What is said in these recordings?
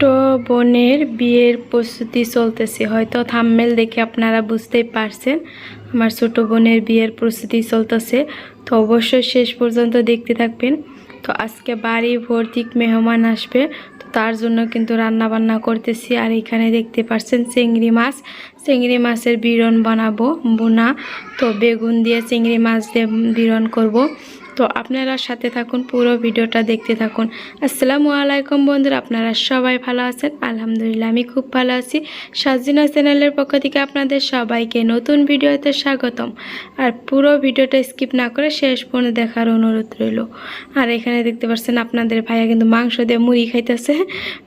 ছোট্ট বোনের বিয়ের প্রস্তুতি চলতেছে। হয়তো থাম্মেল দেখে আপনারা বুঝতেই পারছেন, আমার ছোট বোনের বিয়ের প্রস্তুতি চলতেছে। তো অবশ্যই শেষ পর্যন্ত দেখতে থাকবেন। তো আজকে বাড়ি ভর্তি মেহমান আসবে, তো তার জন্য কিন্তু রান্না বান্না করতেছি। আর এখানে দেখতে পাচ্ছেন চিংড়ি মাছ। চিংড়ি মাছের বিরন বানাবো বোনা। তো বেগুন দিয়ে চিংড়ি মাছ দিয়ে বিরন করব। তো আপনারা সাথে থাকুন, পুরো ভিডিওটা দেখতে থাকুন। আসসালামু আলাইকুম বন্ধুরা, আপনারা সবাই ভালো আছেন? আলহামদুলিল্লাহ, আমি খুব ভালো আছি। সাজিনা চ্যানেলের পক্ষ থেকে আপনাদের সবাইকে নতুন ভিডিওতে স্বাগতম। আর পুরো ভিডিওটা স্কিপ না করে শেষ পর্যন্ত দেখার অনুরোধ রইল। আর এখানে দেখতে পাচ্ছেন, আপনাদের ভাইয়া কিন্তু মাংস দিয়ে মুড়ি খাইতেছে।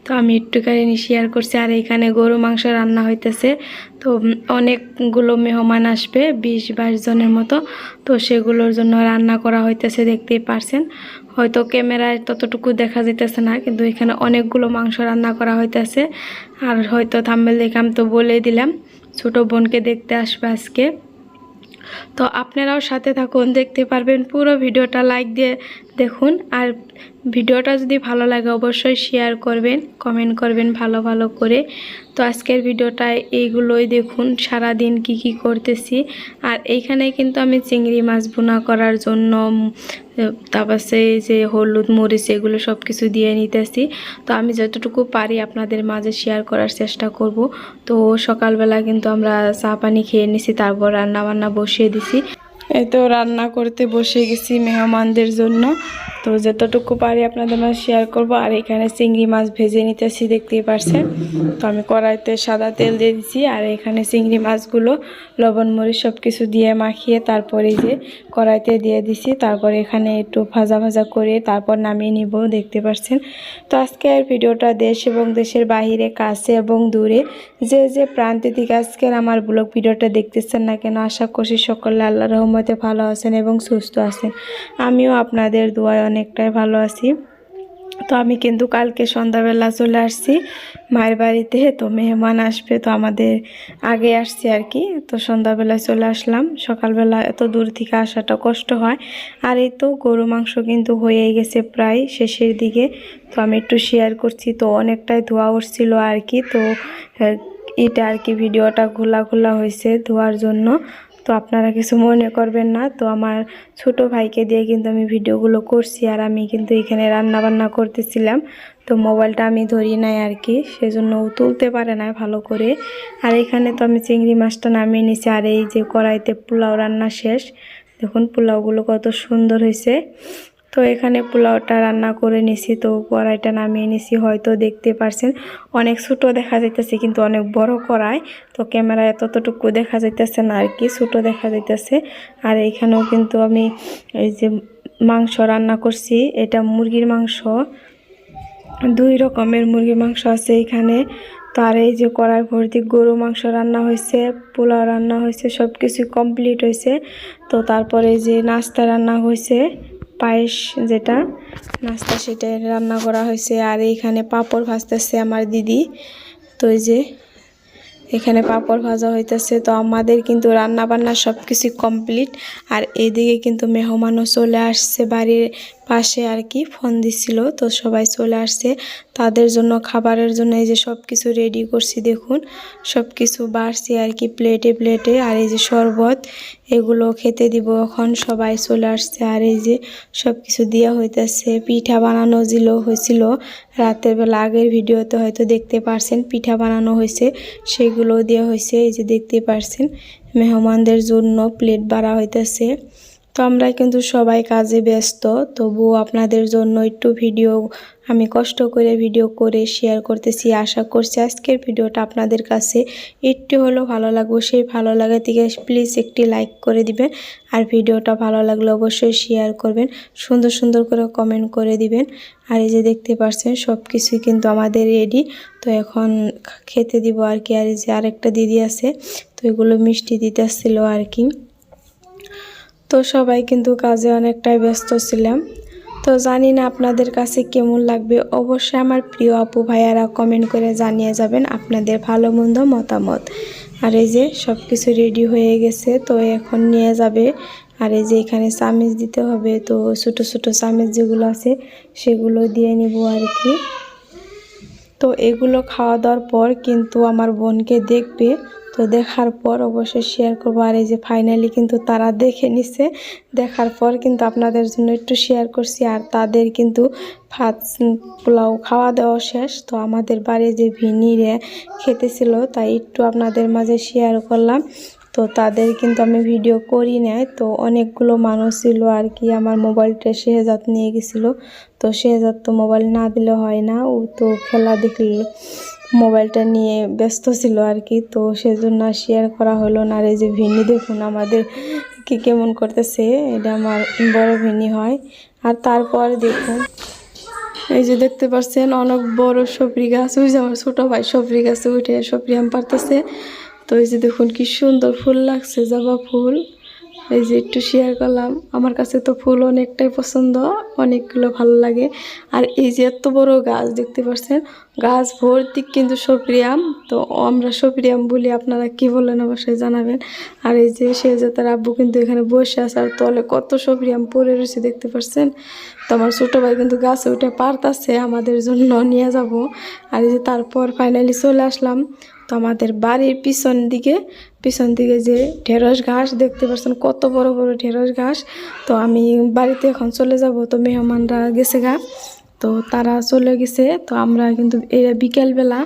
তো আমি একটুখানি শেয়ার করছি, আর এখানে গরু মাংস রান্না হইতেছে। তো অনেকগুলো মেহমান আসবে, বিশ বাইশ জনের মতো। তো সেগুলোর জন্য রান্না করা হইতেছে, দেখতেই পারছেন। হয়তো ক্যামেরায় ততটুকু দেখা যেতেছে না, কিন্তু এখানে অনেকগুলো মাংস রান্না করা হইতেছে। আর হয়তো থাম্বেল দেখে আমি তো বলেই দিলাম, ছোটো বোনকে দেখতে আসবে আজকে। তো আপনারাও সাথে থাকুন, দেখতে পারবেন পুরো ভিডিওটা। লাইক দিয়ে দেখুন। আর ভিডিওটা যদি ভালো লাগে অবশ্যই শেয়ার করবেন কমেন্ট করবেন ভালো ভালো করে। তো আজকের ভিডিওটা এইগুলোই দেখুন সারা দিন কি কি করতেছি। আর এইখানে কিন্তু আমি চিংড়ি মাছ বোনা করার জন্য তারপর সেই যে হলুদ, মরিচ, এগুলো সব কিছু দিয়ে নিতেছি। তো আমি যতটুকু পারি আপনাদের মাঝে শেয়ার করার চেষ্টা করব। তো সকালবেলা কিন্তু আমরা চা পানি খেয়ে নিছি, তারপর রান্না বান্না বসিয়ে দিছি। এই তো রান্না করতে বসে গেছি মেহমানদের জন্য। তো যতটুকু পারি আপনাদের মাঝে শেয়ার করব। আর এখানে চিংড়ি মাছ ভেজে নিতেছি, দেখতেই পারছেন। তো আমি কড়াইতে সাদা তেল দিয়ে দিছি। আর এখানে চিংড়ি মাছগুলো, লবণ, মরিচ সব কিছু দিয়ে মাখিয়ে তারপরে যে কড়াইতে দিয়ে দিছি। তারপর এখানে একটু ভাজা ভাজা করে তারপর নামিয়ে নিব, দেখতে পারছেন। তো আজকের ভিডিওটা দেশ এবং দেশের বাইরে কাছে এবং দূরে, যে যে প্রান্তে থেকে আজকের আমার ব্লগ ভিডিওটা দেখতেছেন না কেন, আশা করছি সকলে আল্লাহ রহমতে ভালো আছেন এবং সুস্থ আছেন। আমিও আপনাদের দোয়ায় অনেকটাই ভালো আছি। তো আমি কিন্তু কালকে সন্ধ্যাবেলা চলে আসছি মায়ের বাড়িতে, তো মেহমান আসবে, তো আমাদের আগে আসছি আর কি। তো সন্ধ্যাবেলায় চলে আসলাম। সকালবেলা এত দূর থেকে আসাটা কষ্ট হয়। আর এই তো গরু মাংস কিন্তু হয়ে গেছে প্রায় শেষের দিকে। তো আমি একটু শেয়ার করছি, তো অনেকটাই ধোয়া উঠছিল আর কি। তো এটা আর কি ভিডিওটা খোলা খোলা হয়েছে ধোয়ার জন্য। তো আপনারা কিছু মনে করবেন না। তো আমার ছোট ভাইকে দিয়ে কিন্তু আমি ভিডিওগুলো করছি আর আমি কিন্তু এখানে রান্নাবান্না করতেছিলাম। তো মোবাইলটা আমি ধরি নাই আর কি, সেজন্য ও তুলতে পারে না ভালো করে। আর এখানে তো আমি চিংড়ি মাছটা নামিয়ে নিছি আর এই যে কড়াইতে পোলাও রান্না শেষ। দেখুন পোলাওগুলো কত সুন্দর হয়েছে। তো এখানে পোলাওটা রান্না করে নিছি, তো কড়াইটা নামিয়ে নিছি। হয়তো দেখতে পারছেন, অনেক ছোটো দেখা যাইতেছে, কিন্তু অনেক বড় কড়াই। তো ক্যামেরায় ততটুকু দেখা যাইতেছে না আর কি, ছোটো দেখা যাইতেছে। আর এখানেও কিন্তু আমি এই যে মাংস রান্না করছি, এটা মুরগির মাংস। দুই রকমের মুরগির মাংস আছে এখানে। তো আর এই যে কড়াই ভর্তি গরু মাংস রান্না হয়েছে, পোলাও রান্না হয়েছে সব কিছু কমপ্লিট হয়েছে। তো তারপরে যে নাস্তা রান্না হয়েছে পায়েস যেটা, নাস্তা সেটা রান্না করা হয়েছে। আর এইখানে পাঁপড় ভাজতেছে আমার দিদি। তো এই যে, এখানে পাঁপড় ভাজা হইতেছে। তো আমাদের কিন্তু রান্না বান্না সব কিছু কমপ্লিট। আর এদিকে কিন্তু মেহমানও চলে আসছে বাড়ির পাশে আর কি ফোন দিছিল। তো সবাই চলে আসছে। তাদের জন্য খাবারের জন্য এই যে সব কিছু রেডি করছি, দেখুন। সব কিছু বাড়ছি আর কি প্লেটে প্লেটে আর এই যে শরবত, এগুলো খেতে দিব এখন। সবাই চলে আসছে। আর এই যে সব কিছু দেওয়া হইতেছে। পিঠা বানানো ছিল, হয়েছিল। রাতের বেলা আগের ভিডিওতে হয়তো দেখতে পারছেন, পিঠা বানানো হয়েছে। সেগুলো দেওয়া হয়েছে। এই যে দেখতে পারছেন, মেহমানদের জন্য প্লেট বাড়া হইতেছে। তো আমরা কিন্তু সবাই কাজে ব্যস্ত, তবুও আপনাদের জন্য একটু ভিডিও, আমি কষ্ট করে ভিডিও করে শেয়ার করতেছি। আশা করছি আজকের ভিডিওটা আপনাদের কাছে একটু হলেও ভালো লাগবে। সেই ভালো লাগা থেকে প্লিজ একটি লাইক করে দিবেন আর ভিডিওটা ভালো লাগলে অবশ্যই শেয়ার করবেন। সুন্দর সুন্দর করে কমেন্ট করে দিবেন। আর এই যে দেখতে পাচ্ছেন সব কিছুই কিন্তু আমাদের রেডি তো এখন খেতে দিব আর কি। আর এই যে আরেকটা দিদি আছে, তো এগুলো মিষ্টি দিতে আসছিল আর কি। তো সবাই কিন্তু কাজে অনেকটাই ব্যস্ত ছিলাম। তো জানি না আপনাদের কাছে কেমন লাগবে। অবশ্যই আমার প্রিয় আপু ভাইয়ারা কমেন্ট করে জানিয়ে যাবেন আপনাদের ভালো, মন্দ মতামত। আর এই যে সব কিছু রেডি হয়ে গেছে, তো এখন নিয়ে যাবে। আর এই যে এখানে চামিচ দিতে হবে, তো ছোটো ছোটো চামিচ যেগুলো আছে, সেগুলো দিয়ে নিব আর কি। তো এগুলো খাওয়া দাওয়ার পর কিন্তু আমার বোনকে দেখবে তো দেখার পর অবশ্যই শেয়ার করব। আর এই যে ফাইনালি কিন্তু তারা দেখে নিছে, দেখার পর কিন্তু আপনাদের জন্য একটু শেয়ার করছি। আর তাদের কিন্তু ভাত পোলাও খাওয়া দাওয়া শেষ। তো আমাদের বাড়ি যে ভিনিরে খেতেছিল, তাই একটু আপনাদের মাঝে শেয়ার করলাম। তো তাদের কিন্তু আমি ভিডিও করি নাই। তো অনেকগুলো মানুষ ছিল আর কি, আমার মোবাইলটা শেহজাদ নিয়ে গেছিল। তো শেহজাদ তো মোবাইল না দিলে হয় না, ও তো খেলা দেখল। মোবাইলটা নিয়ে ব্যস্ত ছিল আর কি, তো সেজন্য শেয়ার করা হলো না। আর এই যে ভিনি দেখুন আমাদের কি কেমন করতেছে, এটা আমার বড় ভিনি হয়। আর তারপর দেখুন, এই যে দেখতে পাচ্ছেন অনেক বড় সবরি গাছ, ওই যে আমার ছোট ভাই সবরি গাছে উঠে সবরি আম পারতেছে তো এই যে দেখুন কি সুন্দর ফুল লাগছে, জবা ফুল। এই যে একটু শেয়ার করলাম, আমার কাছে তো ফুল অনেকটাই পছন্দ, অনেকগুলো ভালো লাগে। আর এই যে এত বড় গাছ, দেখতে পাচ্ছেন? গাছ ভর্তি কিন্তু সবরি আম তো আমরা সবরি আম বলি, আপনারা কি বলেন অবশ্যই জানাবেন। আর এই যে সে যে তার আব্বু কিন্তু এখানে বসে আছে, আর তলে কত সবরি আম পড়ে রয়েছে, দেখতে পাচ্ছেন? তো আমার ছোটো ভাই কিন্তু গাছে উঠে পারতাছে, আমাদের জন্য নিয়ে যাব। আর এই যে তারপর ফাইনালি চলে আসলাম। তো আমাদের বাড়ির পিছন দিকে পিছন দিকে যে ঢেঁড়স ঘাস দেখতে পাচ্ছেন কত বড় বড় ঢেঁড়স ঘাস। তো আমি বাড়িতে এখন চলে যাব, তো মেহমানরা গেছে গা। তো তারা চলে গেছে, তো আমরা কিন্তু এটা বিকেলবেলা,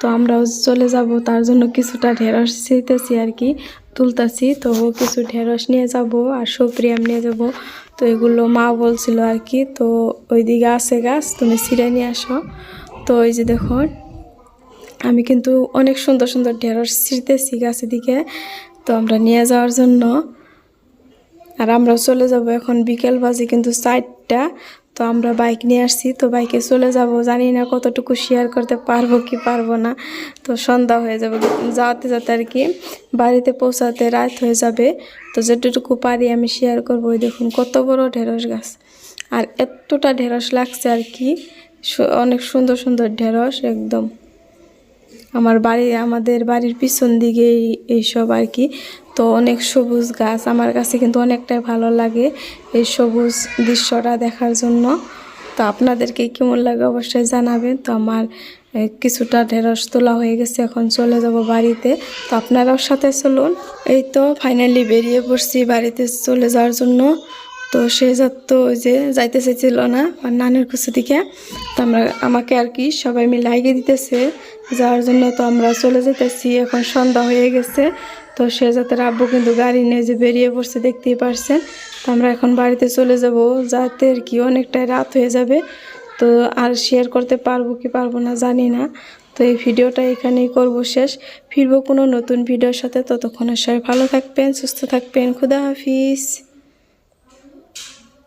তো আমরাও চলে যাব, তার জন্য কিছুটা ঢেঁড়স ছিঁড়তেছি আর কি, তুলতাছি। তো কিছু ঢেঁড়স নিয়ে যাব আর সপ্রিয়াম নিয়ে যাব। তো এগুলো মা বলছিল আর কি, তো ওইদিকে আছে গাছ তুমি ছিঁড়ে নিয়ে আসো। তো ওই যে দেখুন আমি কিন্তু অনেক সুন্দর সুন্দর ঢেঁড়স ছিঁড়তেছি গাছের দিকে, তো আমরা নিয়ে যাওয়ার জন্য। আর আমরা চলে যাব এখন বিকেল বাজে কিন্তু চারটা, তো আমরা বাইক নিয়ে আসছি, তো বাইকে চলে যাব। জানি না কতটুকু শেয়ার করতে পারব কি পারব না, তো সন্ধ্যা হয়ে যাবে। যাওয়াতে যাতে আর কি বাড়িতে পৌঁছাতে রাত হয়ে যাবে, তো যেটুকু পারি আমি শেয়ার করব। ওই দেখুন কত বড় ঢেঁড়স গাছ, আর এতটা ঢেঁড়স লাগছে আর কি অনেক সুন্দর সুন্দর ঢেঁড়স, একদম। আমার বাড়ি, আমাদের বাড়ির পিছন দিকে এইসব আর কি। তো অনেক সবুজ গাছ, আমার কাছে কিন্তু অনেকটাই ভালো লাগে এই সবুজ দৃশ্যটা দেখার জন্য। তো আপনাদেরকে কেমন লাগে অবশ্যই জানাবেন। তো আমার কিছুটা ঢেঁড়স তোলা হয়ে গেছে, এখন চলে যাব বাড়িতে। তো আপনারাও সাথে চলুন। এই তো ফাইনালি বেরিয়ে পড়ছি বাড়িতে চলে যাওয়ার জন্য। তো সে যাত ওই যে যাইতে চাইছিল না আর নানের কুচি দিকে। তো আমরা, আমাকে আর কি সবাই মিলে আগে দিতেছে। যাওয়ার জন্য তো আমরা চলে যেতেছি এখন সন্ধ্যা হয়ে গেছে। তো যাতে আব্বু কিন্তু গাড়ি নিয়ে যে বেরিয়ে পড়ছে, দেখতেই পারছেন। তো আমরা এখন বাড়িতে চলে যাব। যাতে আর কি অনেকটাই রাত হয়ে যাবে। তো আর শেয়ার করতে পারব কি পারব না জানি না। তো এই ভিডিওটা এখানেই করব শেষ। ফিরবো কোনো নতুন ভিডিওর সাথে। ততক্ষণের সবাই ভালো থাকবেন, সুস্থ থাকবেন। খুদা হাফিজ।